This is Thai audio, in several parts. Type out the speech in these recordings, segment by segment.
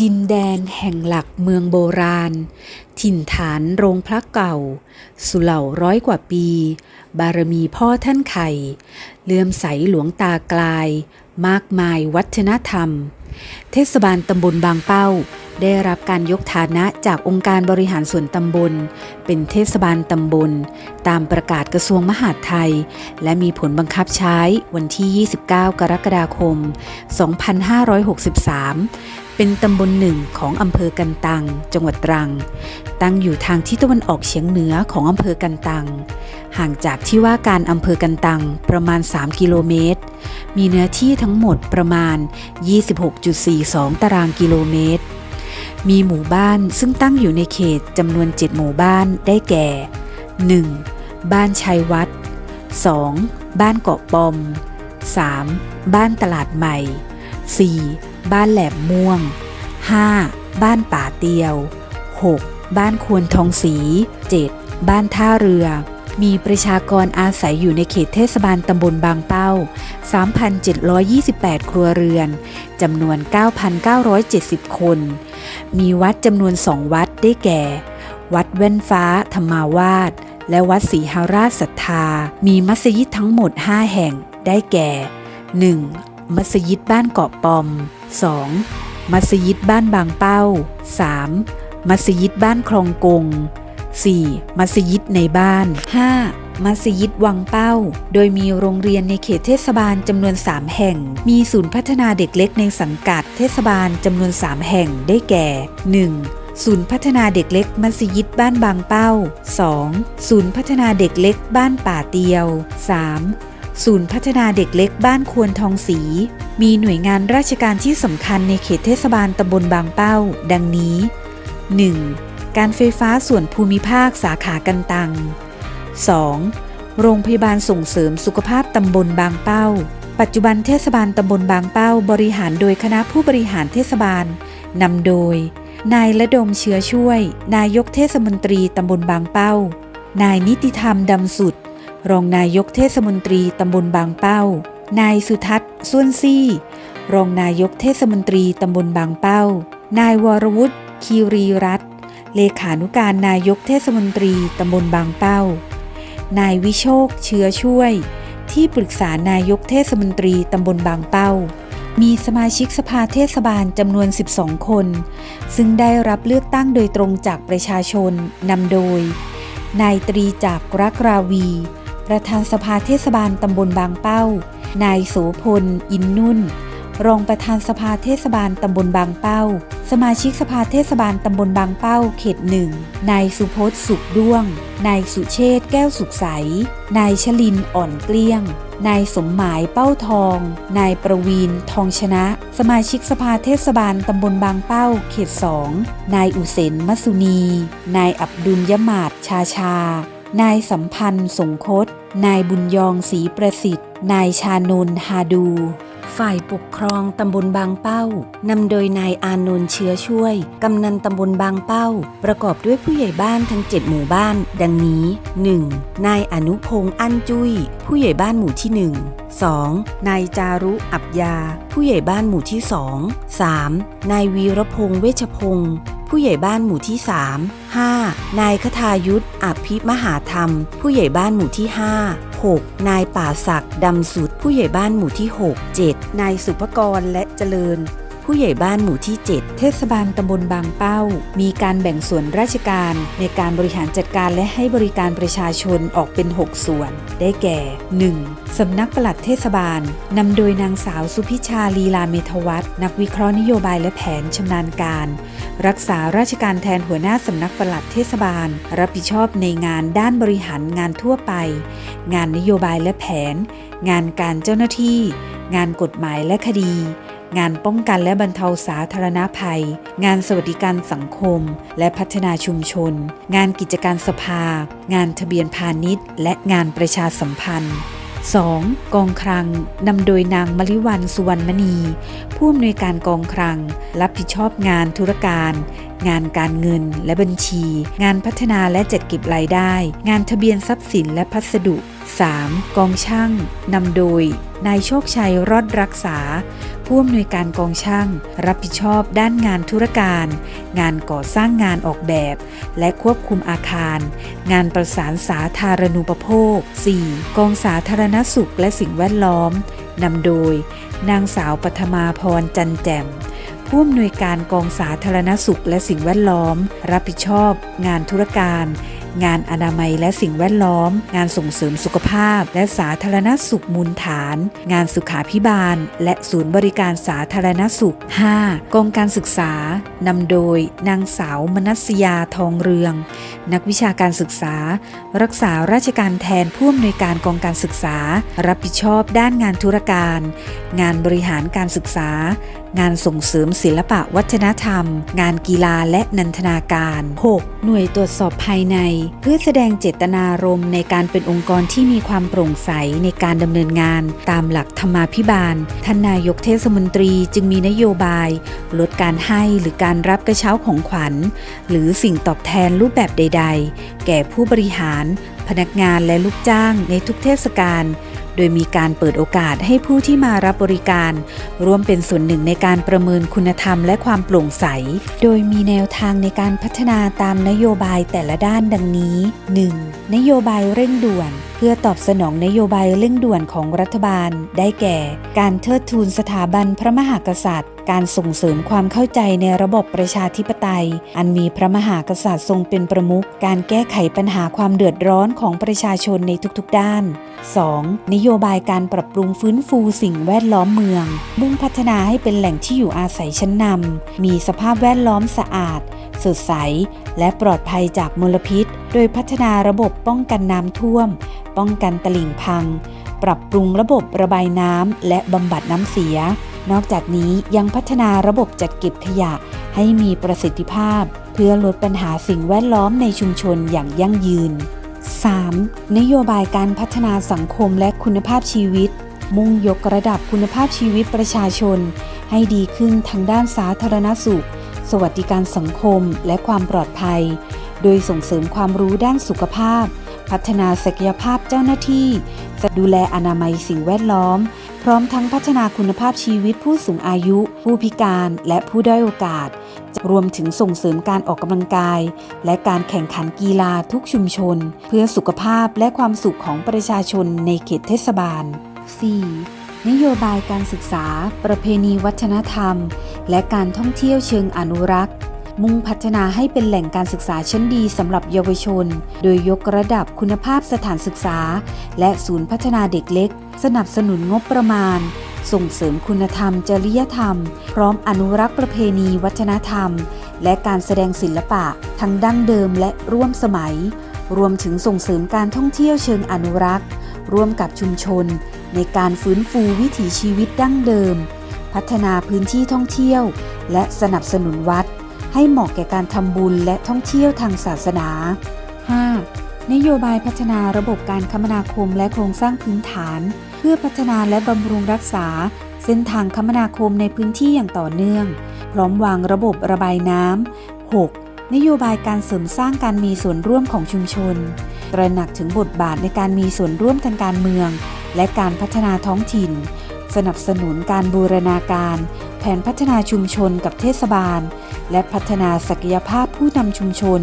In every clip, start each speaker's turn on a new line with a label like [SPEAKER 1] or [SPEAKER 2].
[SPEAKER 1] ดินแดนแห่งหลักเมืองโบราณ ถิ่นฐานโรงพระเก่า สุเหล่าร้อยกว่าปี บารมีพ่อท่านไข่ เลื่อมใสหลวงตากลาย มากมายวัฒนธรรม เทศบาลตำบลบางเป้า ได้รับการยกฐานะจากองค์การบริหารส่วนตำบล เป็นเทศบาลตำบล ตามประกาศกระทรวงมหาดไทย และมีผลบังคับใช้วันที่ 29 กรกฎาคม 2563 เป็นตำบลหนึ่งของอำเภอกันตัง จังหวัดตรัง ตั้งอยู่ทางทิศตะวันออกเฉียงเหนือของอำเภอกันตัง ห่างจากที่ว่าการอำเภอกันตังประมาณ 3 กิโลเมตร มีเนื้อที่ทั้งหมดประมาณ 26 6.42 ตารางกิโลเมตร มีหมู่บ้านซึ่งตั้งอยู่ในเขตจำนวน 7 หมู่บ้านได้แก่ 1. บ้านชัยวัด 2. บ้านเกาะปอม 3. บ้านตลาดใหม่ 4. บ้านแหลมม่วง 5. บ้านป่าเตียว 6. บ้านควรทองสี 7. บ้านท่าเรือ มีประชากรอาศัยอยู่ในเขตเทศบาลตำบลบางเป้า 3,728 ครัวเรือน จำนวน 9,970 คน มีวัดจำนวนสองวัดได้แก่ วัดแว่นฟ้าธรรมาวาสและวัดศรีหาราชศรัทธา มีมัสยิดทั้งหมด 5 แห่ง ได้แก่ 1. มัสยิดบ้านเกาะปอม 2. มัสยิดบ้านบางเป้า 3. มัสยิดบ้านคลองกง 4. มัสยิดในบ้าน 5. มัสยิดวังเป้า โดยมีโรงเรียนในเขตเทศบาลจำนวน 3 แห่ง มีศูนย์พัฒนาเด็กเล็กในสังกัดเทศบาลจำนวน 3 แห่งได้แก่ 1. ศูนย์พัฒนาเด็กเล็กมัสยิดบ้านบางเป้า 2. ศูนย์พัฒนาเด็กเล็กบ้านป่าเตียว 3. ศูนย์พัฒนาเด็กเล็กบ้านควรทองสี มีหน่วยงานราชการที่สำคัญในเขตเทศบาลตำบลบางเป้า ดังนี้ 1. การไฟฟ้าส่วนภูมิภาคสาขากันตัง 2. โรงพยาบาลส่งเสริมสุขภาพตำบลบางเป้า ปัจจุบันเทศบาลตำบลบางเป้า บริหารโดยคณะผู้บริหารเทศบาลนำโดย นายละดมเชื้อช่วย นายกเทศมนตรีตำบลบางเป้า นายนิติธรรมดำสุด รองนายกเทศมนตรีตำบลบางเป้า นายสุทัศน์ส่วนซี่ รองนายกเทศมนตรีตำบลบางเป้า นายวรวุฒิคีรีรัตน์ เลขานุการนายกเทศมนตรีตำบลบางเป้า นายวิโชคเชื้อช่วย ที่ปรึกษานายกเทศมนตรีตำบลบางเป้า มีสมาชิกสภาเทศบาลจำนวน 12 คน ซึ่งได้รับเลือกตั้งโดยตรงจากประชาชนนำโดย นายตรีจากรักราวี ประธานสภาเทศบาลตำบลบางเป้า นายโสพล อินนุ่น รองประธานสภาเทศบาลตำบลบางเป้า สมาชิกสภาเทศบาลตำบลบางเป้าเขตหนึ่ง นายสุพจน์สุขด้วง นายสุเชษแก้วสุขใส นายชลินอ่อนเกลี้ยง นายสมหมายเป้าทอง นายประวีนทองชนะ สมาชิกสภาเทศบาลตำบลบางเป้า เขตสอง นายอุเซนมัสุนี นายอับดุลยมาดชาชา นายสัมพันธ์สงคต นายบุญยองศรีประสิทธิ์ นายชานนท์ฮาดู ฝ่ายปกครองตำบลบางเป้านำโดยนายอานนท์เชื้อช่วย กำนันตำบลบางเป้า ประกอบด้วยผู้ใหญ่บ้านทั้ง 7 หมู่บ้าน ดังนี้ 1. นายอนุพงษ์อั้นจุย้ย ผู้ใหญ่บ้านหมู่ที่ 1 2. นายจารุอับยา ผู้ใหญ่บ้านหมู่ที่ 2 3. นายวีรพงษ์เวชพงศ์ผู้ใหญ่บ้านหมู่ที่ 3 5. นายคทายุทธอภิมหาธรรม ผู้ใหญ่บ้านหมู่ที่ 5 6. นายป่าศักดิ์ดำสุดผู้ใหญ่บ้านหมู่ที่ 6 7. นายสุภกรและเจริญ ผู้ใหญ่บ้านหมู่ที่ 7 เทศบาลตำบลบางเป้า มีการแบ่งส่วนราชการในการบริหารจัดการและให้บริการประชาชนออกเป็น 6 ส่วน ได้แก่ 1. สำนักปลัดเทศบาลนำโดยนางสาวสุพิชาลีลาเมธวัฒน์นักวิเคราะห์นโยบายและแผนชำนาญการ รักษาราชการแทนหัวหน้าสำนักปลัดเทศบาล รับผิดชอบในงานด้านบริหารงานทั่วไป งานนโยบายและแผน งานการเจ้าหน้าที่ งานกฎหมายและคดี งานป้องกันและบรรเทาสาธารณภัย งานสวัสดิการสังคม และพัฒนาชุมชน งานกิจการสภา งานทะเบียนพาณิชย์ และงานประชาสัมพันธ์ 2. กองคลังนำโดยนางมลิวันสุวรรณมณี ผู้อำนวยการกองคลัง รับผิดชอบงานธุรการ งานการเงินและบัญชี งานพัฒนาและจัดเก็บรายได้ งานทะเบียนทรัพย์สินและพัสดุ 3. กองช่างนำโดย นายโชคชัยรอดรักษา ผู้อำนวยการกองช่าง รับผิดชอบด้านงานธุรการ งานก่อสร้างงานออกแบบ และควบคุมอาคาร งานประสานสาธารณูปโภค 4. กองสาธารณสุขและสิ่งแวดล้อมนำโดย นางสาวปัทมาพรจันแจ่มผู้อำนวยการกองสาธารณสุขและสิ่งแวดล้อม รับผิดชอบ งานธุรการ งานอนามัยและสิ่งแวดล้อม งานส่งเสริมสุขภาพ และสาธารณสุขมูลฐาน งานสุขาพิบาล และศูนย์บริการสาธารณสุข 5. กองการศึกษานำโดยนางสาวมนัสยาทองเรือง นักวิชาการศึกษา รักษาราชการแทนผู้อำนวยการกองการศึกษา รับผิดชอบด้านงานธุรการ งานบริหารการศึกษา งานส่งเสริมศิลปะวัฒนธรรม งานกีฬาและนันทนาการ 6. หน่วยตรวจสอบภายในเพื่อแสดงเจตนารมณ์ในการเป็นองค์กรที่มีความโปร่งใสในการดำเนินงาน ตามหลักธรรมาภิบาล ท่านนายกเทศมนตรีจึงมีนโยบาย ลดการให้หรือการรับกระเช้าของขวัญ หรือสิ่งตอบแทนรูปแบบใด ๆ แก่ผู้บริหาร พนักงานและลูกจ้างในทุกเทศกาล โดยมีการเปิดโอกาสให้ผู้ที่มารับบริการ ร่วมเป็นส่วนหนึ่งในการประเมินคุณธรรมและความโปร่งใส โดยมีแนวทางในการพัฒนาตามนโยบายแต่ละด้านดังนี้ 1. นโยบายเร่งด่วน พื่อตอบสนองนโยบายเร่งด่วนของรัฐบาล ได้แก่ การเทิดทูนสถาบันพระมหากษัตริย์ การส่งเสริมความเข้าใจในระบบประชาธิปไตย อันมีพระมหากษัตริย์ทรงเป็นประมุข การแก้ไขปัญหาความเดือดร้อนของประชาชนในทุกๆด้าน 2. นโยบายการปรับปรุงฟื้นฟูสิ่งแวดล้อมเมือง มุ่งพัฒนาให้เป็นแหล่งที่อยู่อาศัยชั้นนำ มีสภาพแวดล้อมสะอาด สดใส และปลอดภัยจากมลพิษ โดยพัฒนาระบบป้องกันน้ำท่วมป้องกันตลิ่งพัง ปรับปรุงระบบระบายน้ำและบำบัดน้ำเสีย นอกจากนี้ยังพัฒนาระบบจัดเก็บขยะให้มีประสิทธิภาพ เพื่อลดปัญหาสิ่งแวดล้อมในชุมชนอย่างยั่งยืน 3. นโยบายการพัฒนาสังคมและคุณภาพชีวิต มุ่งยกระดับคุณภาพชีวิตประชาชน ให้ดีขึ้นทางด้านสาธารณสุข สวัสดิการสังคมและความปลอดภัย โดยส่งเสริมความรู้ด้านสุขภาพ พัฒนาศักยภาพเจ้าหน้าที่จะดูแลอนามัยสิ่งแวดล้อม พร้อมทั้งพัฒนาคุณภาพชีวิตผู้สูงอายุ ผู้พิการและผู้ด้อยโอกาส รวมถึงส่งเสริมการออกกำลังกาย และการแข่งขันกีฬาทุกชุมชน เพื่อสุขภาพและความสุขของประชาชนในเขตเทศบาล 4. นโยบายการศึกษา ประเพณีวัฒนธรรม และการท่องเที่ยวเชิงอนุรักษ์ มุ่งพัฒนาให้เป็นแหล่งการศึกษาชั้นดีสำหรับเยาวชน โดยยกระดับคุณภาพสถานศึกษา และศูนย์พัฒนาเด็กเล็ก สนับสนุนงบประมาณ ส่งเสริมคุณธรรม จริยธรรม พร้อมอนุรักษ์ประเพณีวัฒนธรรม และการแสดงศิลปะ ทั้งดั้งเดิมและร่วมสมัย รวมถึงส่งเสริมการท่องเที่ยวเชิงอนุรักษ์ ร่วมกับชุมชน ในการฟื้นฟูวิถีชีวิตดั้งเดิม พัฒนาพื้นที่ท่องเที่ยว และสนับสนุนวัด ให้เหมาะแก่การทำบุญและท่องเที่ยวทางศาสนา 5. นโยบายพัฒนาระบบการคมนาคมและโครงสร้างพื้นฐาน เพื่อพัฒนาและบำรุงรักษา เส้นทางคมนาคมในพื้นที่อย่างต่อเนื่อง พร้อมวางระบบระบายน้ำ 6. นโยบายการเสริมสร้างการมีส่วนร่วมของชุมชนตระหนักถึงบทบาทในการมีส่วนร่วมทางการเมือง และการพัฒนาท้องถิ่น สนับสนุนการบูรณาการ แผนพัฒนาชุมชนกับเทศบาล และพัฒนาศักยภาพผู้นำชุมชน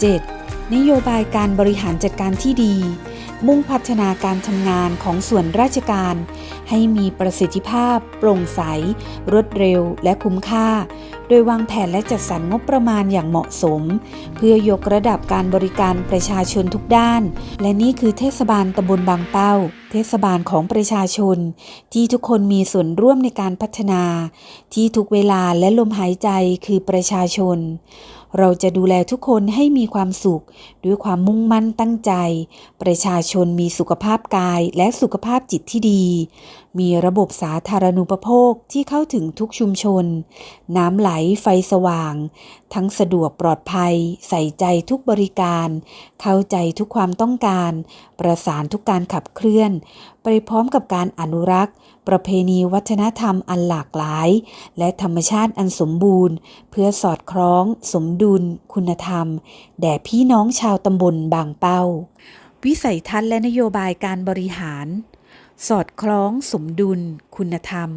[SPEAKER 1] 7. นโยบายการบริหารจัดการที่ดี มุ่งพัฒนาการทำงานของส่วนราชการ ให้มีประสิทธิภาพ โปร่งใส รวดเร็ว และคุ้มค่า โดยวางแผนและจัดสรรงบประมาณอย่างเหมาะสม เพื่อยกระดับการบริการประชาชนทุกด้าน และนี่คือเทศบาลตำบลบางเป้า เทศบาลของประชาชน ที่ทุกคนมีส่วนร่วมในการพัฒนา ที่ทุกเวลาและลมหายใจคือประชาชน เราจะดูแลทุกคนให้มีความสุข ด้วยความมุ่งมั่นตั้งใจ ประชาชนมีสุขภาพกายและสุขภาพจิตที่ดี มีระบบสาธารณูปโภคที่เข้าถึงทุกชุมชน น้ำไหลไฟสว่าง ทั้งสะดวกปลอดภัย ใส่ใจทุกบริการ เข้าใจทุกความต้องการ ประสานทุกการขับเคลื่อน ไปพร้อมกับการอนุรักษ์ ประเพณีวัฒนธรรมอันหลากหลาย และธรรมชาติอันสมบูรณ์ เพื่อสอดคล้อง สมดุล คุณธรรม แด่พี่น้องชาวตำบลบางเป้า วิสัยทัศน์และนโยบายการบริหาร สอดคล้องสมดุลคุณธรรม